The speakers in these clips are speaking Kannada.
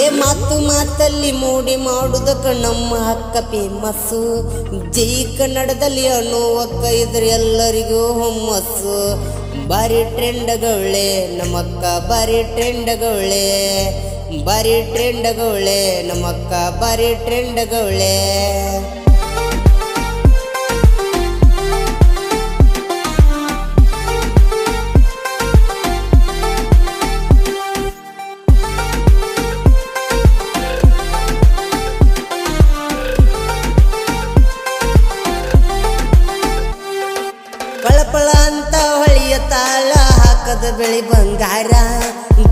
ಏ ಮಾತು ಮಾತಲ್ಲಿ ಮೂಡಿ ಮಾಡುದಕ್ಕ ನಮ್ಮ ಹಕ್ಕ ಫೇಮಸ್ಸು ಜೈ ಕನ್ನಡದಲ್ಲಿ ಅನ್ನುವಕ್ಕ ಇದ್ರೆ ಎಲ್ಲರಿಗೂ ಹೊಮ್ಮಸ್ಸು. ಬಾರಿ ಟ್ರೆಂಡ್ಗೌಳೆ ನಮ್ಮಕ್ಕ ಬಾರಿ ಟ್ರೆಂಡ್ಗೌಳೆ. ಬಾರಿ ಟ್ರೆಂಡ್ಗೌಳೆ ನಮ್ಮಕ್ಕ ಬಾರಿ ಟ್ರೆಂಡ್ಗೌಳೆ. ಹಾಕದ ಬೆಳಿ ಬಂಗಾರ.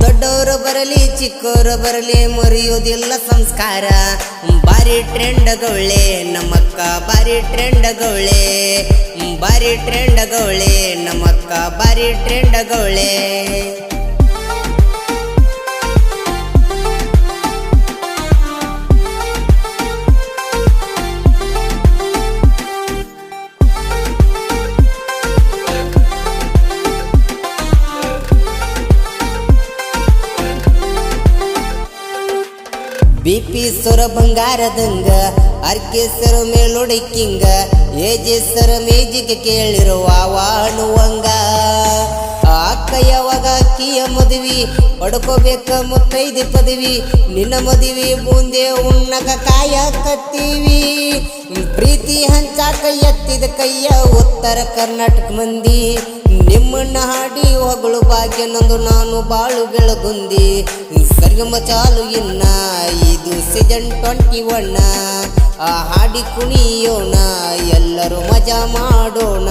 ದೊಡ್ಡವರು ಬರಲಿ, ಚಿಕ್ಕವರು ಬರಲಿ ಮುರಿಯೋದಿಲ್ಲ ಸಂಸ್ಕಾರ. ಬಾರಿ ಟ್ರೆಂಡ್ಗೌಳೆ ನಮ್ಮಕ್ಕ ಬಾರಿ ಟ್ರೆಂಡ್ಗೌಳೆ ಬಾರಿ ಟ್ರೆಂಡ್ಗೌಳೆ ನಮ್ಮಕ್ಕ ಬಾರಿ ಟ್ರೆಂಡ್ಗೌಳೆ ಬಿಪಿ ಸೊರ ಬಂಗಾರದಂಗ ಅರ್ಕೇಸರ ಮೇಲೊಡಕಿಂಗ ಏಜೆಸರ ಮೇಜಿಗೆ ಕೇಳಿರುವ ವಾಣುವಂಗ ಅಕ್ಕ ಯಾವಾಗ ಅಕ್ಕಿಯ ಮದುವಿ, ಪಡ್ಕೋಬೇಕ ಮುತ್ತೈದು ಪದವಿ, ನಿನ್ನ ಮದುವೆ ಮುಂದೆ ಉಣ್ಣಗ ಕಾಯ ಕತ್ತೀವಿ ಪ್ರೀತಿ ಹಂಚಾಕ ಎತ್ತಿದ ಕೈಯ ಉತ್ತರ ಕರ್ನಾಟಕ ಮಂದಿ ನಿಮ್ಮನ್ನ ಹಾಡಿ ಹೊಗಳು ಭಾಗ್ಯ ನಂದು, ನಾನು ಬಾಳು ಬೆಳಗುಂದಿ. ಸರ್ಗಮ ಚಾಲು ಇನ್ನ, ಇದು ಸೀಸನ್ ಟ್ವೆಂಟಿ ಒನ್ನ ಆ ಹಾಡಿ ಕುಣಿಯೋಣ, ಎಲ್ಲರೂ ಮಜಾ ಮಾಡೋಣ.